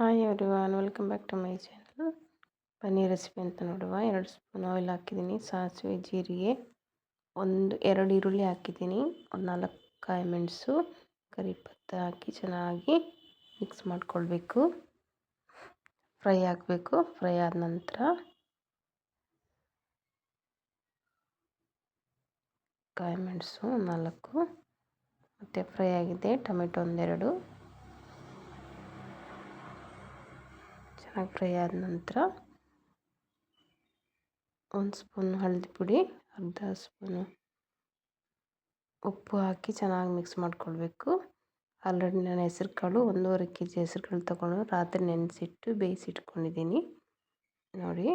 Hi everyone welcome back to my channel paneer recipe ಅಂತ ನೋಡುವ. ಎರಡು ಸ್ಪೂನ್ ಆಯಿಲ್ ಹಾಕಿದ್ದೀನಿ. ಸಾಸಿವೆ, ಜೀರಿಗೆ, ಒಂದು, ಎರಡು ಈರುಳ್ಳಿ ಹಾಕಿದ್ದೀನಿ. ಒಂದು ನಾಲ್ಕು ಕಾಯಿ ಮೆಣಸು, ಕರಿಪತ್ತ ಹಾಕಿ ಚೆನ್ನಾಗಿ ಮಿಕ್ಸ್ ಮಾಡಿಕೊಳ್ಬೇಕು. ಫ್ರೈ ಹಾಕಬೇಕು. ಫ್ರೈ ಆದ ನಂತರ ಕಾಯಿ ಮೆಣಸು ನಾಲ್ಕು. ಮತ್ತು ಫ್ರೈ ಆಗಿದೆ ಟೊಮೆಟೊ ಒಂದೆರಡು ಚೆನ್ನಾಗಿ ಫ್ರೈ ಆದ ನಂತರ ಒಂದು ಸ್ಪೂನ್ ಹಳದಿ ಪುಡಿ, ಅರ್ಧ ಸ್ಪೂನು ಉಪ್ಪು ಹಾಕಿ ಚೆನ್ನಾಗಿ ಮಿಕ್ಸ್ ಮಾಡ್ಕೊಳ್ಬೇಕು. ಆಲ್ರೆಡಿ ನಾನು ಹೆಸ್ರು ಕಾಳು ಒಂದೂವರೆ ಕೆ ಜಿ ಹೆಸ್ರು ಕಾಳು ತೊಗೊಂಡು ರಾತ್ರಿ ನೆನೆಸಿಟ್ಟು ಬೇಯಿಸಿಟ್ಕೊಂಡಿದ್ದೀನಿ. ನೋಡಿ,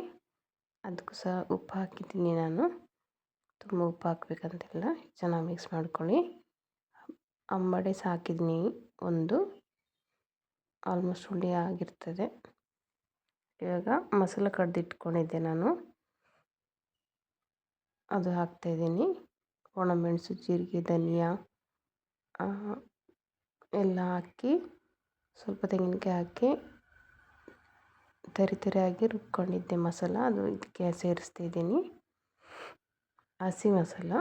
ಅದಕ್ಕೂ ಸಹ ಉಪ್ಪು ಹಾಕಿದ್ದೀನಿ ನಾನು. ತುಂಬ ಉಪ್ಪು ಹಾಕಬೇಕಂತಿಲ್ಲ, ಚೆನ್ನಾಗಿ ಮಿಕ್ಸ್ ಮಾಡ್ಕೊಳ್ಳಿ. ಅಂಬಡೆ ಸಾಕಿದ್ದೀನಿ ಒಂದು, ಆಲ್ಮೋಸ್ಟ್ ಹುಳಿ ಆಗಿರ್ತದೆ. ಇವಾಗ ಮಸಾಲೆ ಕಡ್ದಿಟ್ಕೊಂಡಿದ್ದೆ ನಾನು. ಅದು ಹಾಕ್ತಾಯಿದ್ದೀನಿ ಒಣಮೆಣಸು, ಜೀರಿಗೆ, ಧನಿಯಾ ಎಲ್ಲ ಹಾಕಿ ಸ್ವಲ್ಪ ತೆಂಗಿನಕಾಯಿ ಹಾಕಿ ತರಿ ತರಿಯಾಗಿ ರುಬ್ಕೊಂಡಿದ್ದೆ ಮಸಾಲ. ಅದು ಇದಕ್ಕೆ ಸೇರಿಸ್ತಿದ್ದೀನಿ ಹಸಿ ಮಸಾಲ.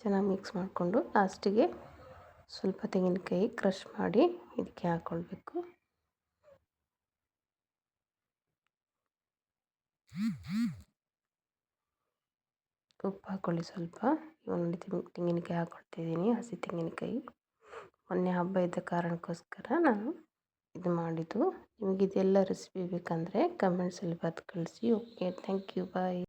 ಚೆನ್ನಾಗಿ ಮಿಕ್ಸ್ ಮಾಡಿಕೊಂಡು ಲಾಸ್ಟಿಗೆ ಸ್ವಲ್ಪ ತೆಂಗಿನಕಾಯಿ ಕ್ರಷ್ ಮಾಡಿ ಇದಕ್ಕೆ ಹಾಕ್ಕೊಳ್ಬೇಕು ಉಪ್ಪು ಹಾಕ್ಕೊಳ್ಳಿ ಸ್ವಲ್ಪ. ಒಂದು ತೆಂಗಿನಕಾಯಿ ಹಾಕ್ಕೊಳ್ತಿದ್ದೀನಿ ಹಸಿ ತೆಂಗಿನಕಾಯಿ. ಮೊನ್ನೆ ಹಬ್ಬ ಇದ್ದ ಕಾರಣಕ್ಕೋಸ್ಕರ ನಾನು ಇದು ಮಾಡಿದ್ದು. ನಿಮಗಿದೆಲ್ಲ ರೆಸಿಪಿ ಬೇಕಂದರೆ ಕಮೆಂಟ್ಸಲ್ಲಿ ಬರೆದು ಕಳಿಸಿ. Okay thank you bye